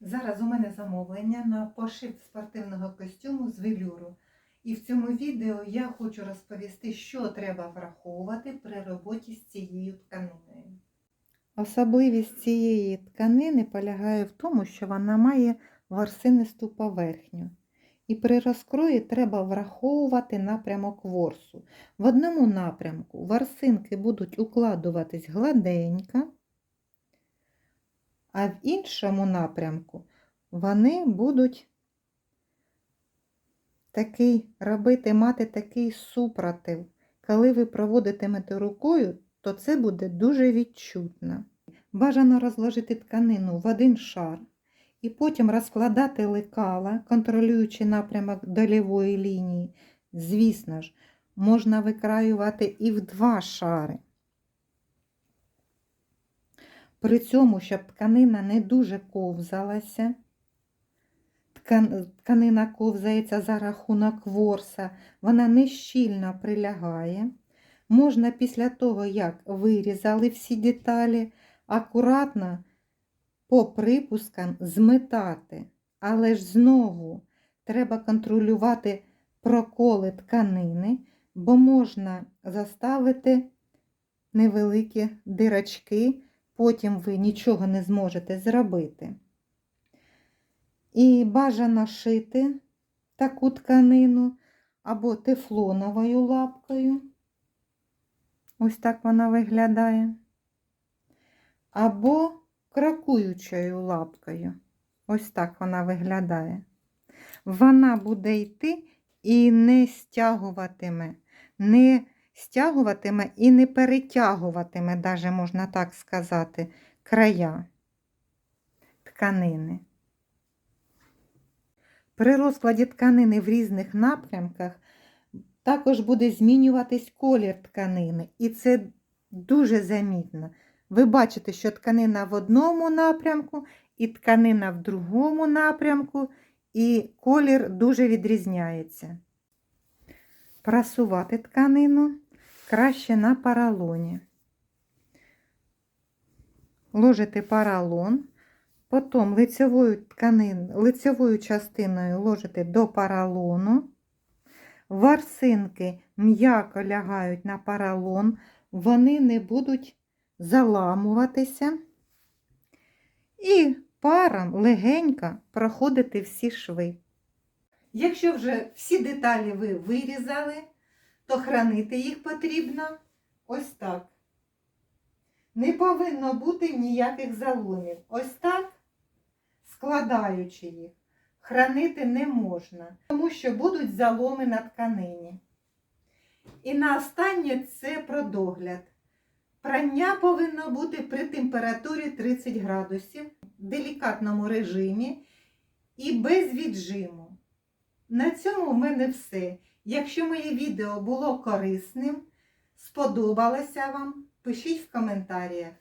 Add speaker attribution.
Speaker 1: Зараз у мене замовлення на пошив спортивного костюму з велюру. І в цьому відео я хочу розповісти, що треба враховувати при роботі з цією тканиною. Особливість цієї тканини полягає в тому, що вона має ворсинисту поверхню. І при розкрої треба враховувати напрямок ворсу. В одному напрямку ворсинки будуть укладуватись гладенько, а в іншому напрямку вони будуть такий, робити, мати такий супротив. Коли ви проводитимете рукою, то це буде дуже відчутно. Бажано розложити тканину в один шар і потім розкладати лекала, контролюючи напрямок долівої лінії. Звісно ж, можна викраювати і в два шари. При цьому, щоб тканина не дуже ковзалася, тканина ковзається за рахунок ворса, вона не щільно прилягає. Можна після того, як вирізали всі деталі, акуратно по припускам зметати. Але ж знову треба контролювати проколи тканини, бо можна заставити невеликі дирочки, потім ви нічого не зможете зробити. І бажано шити таку тканину або тефлоновою лапкою. Ось так вона виглядає. Або крокуючою лапкою. Ось так вона виглядає. Вона буде йти і не стягуватиме, не стягуватиме і не перетягуватиме, даже можна так сказати, края тканини. При розкладі тканини в різних напрямках також буде змінюватись колір тканини, і це дуже замітно. Ви бачите, що тканина в одному напрямку, і тканина в другому напрямку, і колір дуже відрізняється. Прасувати тканину краще на паралоні. Ложите паралон, потім лицевою, тканин, лицевою частиною ложите до паралону. Варсинки м'яко лягають на паралон, вони не будуть заламуватися. І паром легенько проходити всі шви. Якщо вже всі деталі ви вирізали, то хранити їх потрібно ось так. Не повинно бути ніяких заломів. Ось так, складаючи їх, хранити не можна, тому що будуть заломи на тканині. І на останнє це про догляд. Прання повинно бути при температурі 30 градусів, в делікатному режимі і без віджиму. На цьому в мене все. Якщо моє відео було корисним, сподобалося вам, пишіть в коментарях.